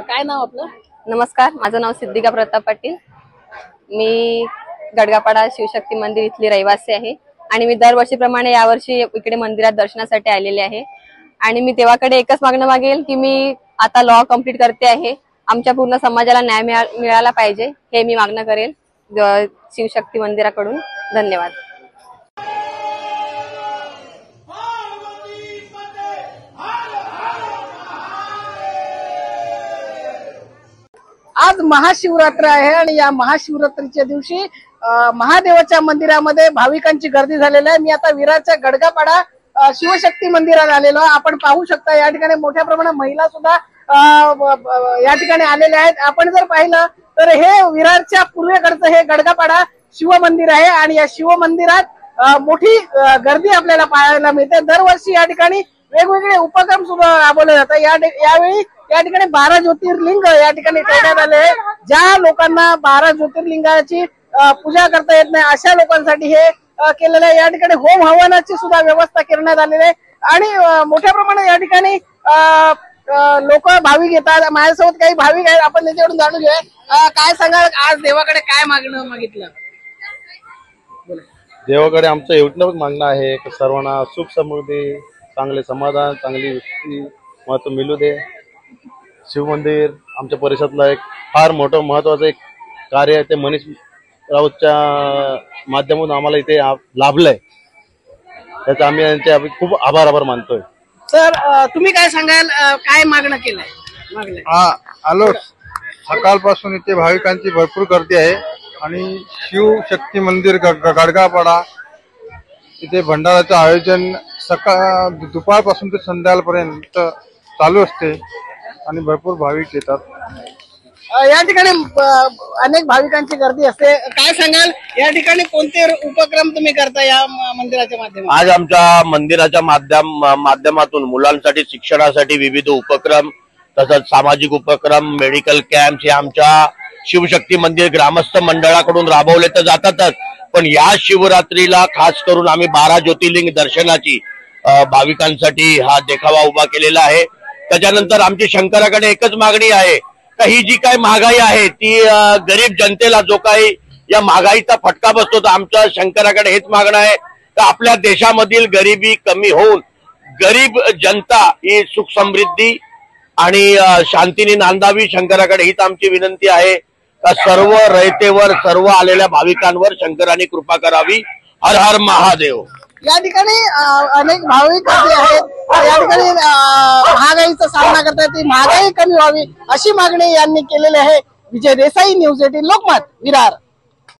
काय नाव आपलं? नमस्कार माझं नाव सिद्धिका प्रताप पाटील. मी गडगापाडा शिवशक्ती मंदिर इथली रहिवासी आहे आणि मी दरवर्षीप्रमाणे यावर्षी इकडे मंदिरात दर्शनासाठी आलेले आहे. आणि मी देवाकडे एकच मागणं मागेल की मी आता लॉ कंप्लीट करते आहे. आमच्या पूर्ण समाजाला न्याय मिळा- मिळाला पाहिजे हे मी मागणं करेल. शिवशक्ती मंदिराकडून. धन्यवाद. आज महाशिवरात्र आहे आणि या महाशिवरात्रीच्या दिवशी महादेवाच्या मंदिरामध्ये भाविकांची गर्दी झालेली आहे. मी आता विरारच्या गडगापाडा शिवशक्ती मंदिरात आलेलो आहे. आपण पाहू शकता या ठिकाणी मोठ्या प्रमाणात महिला सुद्धा या ठिकाणी आलेल्या आहेत. आपण जर पाहिलं तर हे विरारच्या पूर्वेकडचं हे गडगापाडा शिव मंदिर आहे आणि या शिव मंदिरात मोठी गर्दी आपल्याला पाहायला मिळते. दरवर्षी या ठिकाणी वेगवेगळे उपक्रम सुद्धा राबवले जातात. या यावेळी या ठिकाणी बारा ज्योतिर्लिंग या ठिकाणी ठेवण्यात आले. ज्या लोकांना बारा ज्योतिर्लिंगाची पूजा करता येत नाही अशा लोकांसाठी हे केलेलं आहे. या ठिकाणी होम हवनाची सुद्धा व्यवस्था करण्यात आलेली आहे. आणि मोठ्या प्रमाणात या ठिकाणी लोक भाविक येतात. माझ्यासोबत काही भाविक आहेत. आपण त्याच्याकडून जाणून घेऊया. काय सांगाल? आज देवाकडे काय मागणं मागितलं? देवाकडे आमचं एवढं मागणं आहे सर्वांना सुख समृद्धी चांगले समाधान चांगली व्यक्ती महत्त्व मिळू दे. शिवमंदिर आमच्या परिसरातलं एक फार मोठं महत्वाचं एक कार्य आहे ते मनीष राऊतच्या माध्यमातून आम्हाला इथे लाभलंय. त्याचा आम्ही त्यांचे आम्ही खूप आभार आभार मानतोय. तर अ, तुम्ही काय सांगाल? अ, काय मागणं केलंय? मागलंय हा आलो सकाळपासून इथे भाविकांची भरपूर गर्दी आहे आणि शिव शक्ती मंदिर ग- ग- गडगापाडा इथे भंडाराचं आयोजन सकाळ दुपारपासून ते संध्याकाळपर्यंत चालू असते. आणि भरपूर भाविक येतात. अ, या ठिकाणी अ, अनेक भाविकांची गर्दी असते. काय सांगाल? या ठिकाणी कोणते उपक्रम तुम्ही करता या म- मंदिराच्या माध्यमातून? आज आमच्या मंदिराच्या माध्यम माध्यमातून मुलांसाठी शिक्षणासाठी विविध उपक्रम तसंच सामाजिक उपक्रम मेडिकल कॅम्प हे आमच्या शिवशक्ती मंदिर ग्रामस्थ मंडळाकडून राबवले तर जातातच. पण या शिवरात्रीला खास करून आम्ही बारा ज्योतिर्लिंग दर्शनाची अ, भाविकांसाठी हा देखावा उभा केलेला आहे. त्याच्यानंतर आमची शंकराकडे एकच मागणी आहे का ही जी काही महागाई आहे ती गरीब जनतेला जो काही या महागाईचा फटका बसतो तर आमच्या शंकराकडे हेच मागणं आहे का आपल्या देशामधील गरिबी कमी होऊन गरीब जनता ही सुख समृद्धी आणि शांतीने नांदावी शंकराकडे हीच आमची विनंती आहे. का सर्व रयतेवर सर्व आलेल्या भाविकांवर शंकराने कृपा करावी. हर हर महादेव. या ठिकाणी अनेक भाविक आहेत. या ठिकाणी महागाईचा सामना करता ती महागाई कमी व्हावी अशी मागणी यांनी केलेली आहे. Vijay Desai news eighteen Lokmat Virar.